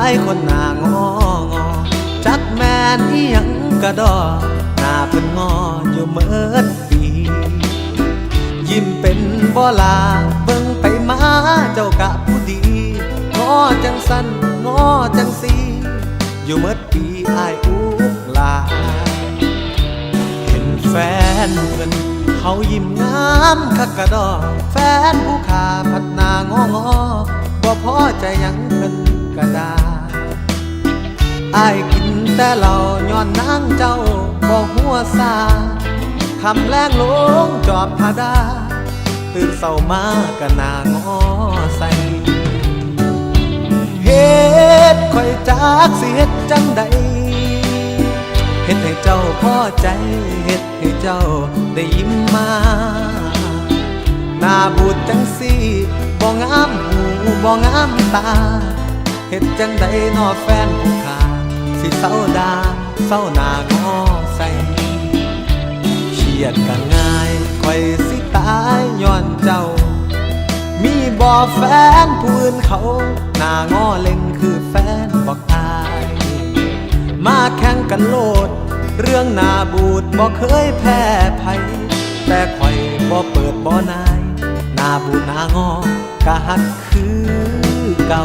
ายคนหน้างองอจักแมนอีหยังกระดอหน้าเป็นงออยู่เมื่อปี ยิ้มเป็นบ่ลาเบิ่งไปมาเจ้ากะผู้ดีงอจังสันงอจังสีอยู่เมื่อปีอายอุกลา เห็นแฟนเพิ่นเขายิ้มงามคักกระดอแฟนผู้ขาพัดนางองอบ่พอใจยังเพิ่นกระดา อายกินแต่เหล้าย้อนนางเจ้าบ่หัวซาคำแรงลงจอบพาดา ตื่นเศร้ามากะนางอใสเฮ็ดคอยจากสิเฮ็ดจังใดเฮ็ดให้เจ้าพอใจเฮ็ดให้เจ้าได้ยิ้มมาหน้าบูดจังสีบ่งามหูบ่งามตาเฮ็ดจังใดนอแฟนผู้ สิเศร้าดาเศร้าหน้างอใส่เครียดก็ง่ายคอยสิตายย้อนเจ้า มีบ่แฟนผู้อื่นเขาหน้างอเล็งคือแฟนบอกอาย มาแข่งกันโลด เรื่องหน้าบูดบ่เคยแพ้ไผแต่ข่อยบ่เปิดบ่นายหน้าบูดหน้างอกะหักคือเก่า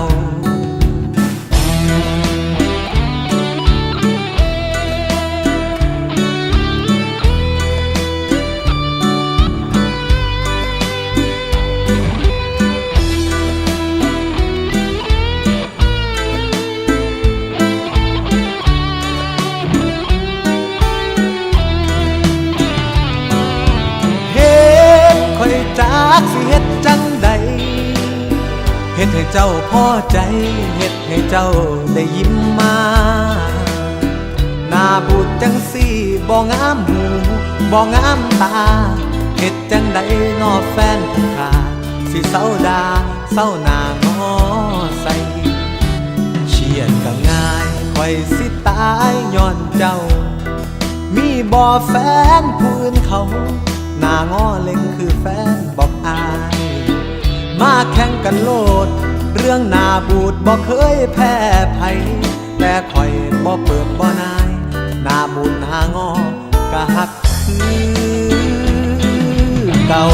ากสิเฮ็ดจังใดเฮ็ดให้เจ้าพอใจ เฮ็ดให้เจ้าได้ยิ้มมาหน้าบูดจังสี่บ่งามหูบ่งามตาเฮ็ดจังใดนอแฟนผู้ขาสิเศร้าดาเศร้าหน้างอใส่เครียดก็ง่ายค่อยสิตายย้อนเจ้า มีบ่แฟนผู้อื่นเขา หน้างอเล็งคือแฟนบอกอาย มาแข่งกันโลด เรื่องหน้าบูดบอกเคยแพ้ไผแต่คอยบอกเปิดบ่นาย หน้าบูดหน้างอกะหักคือเก่า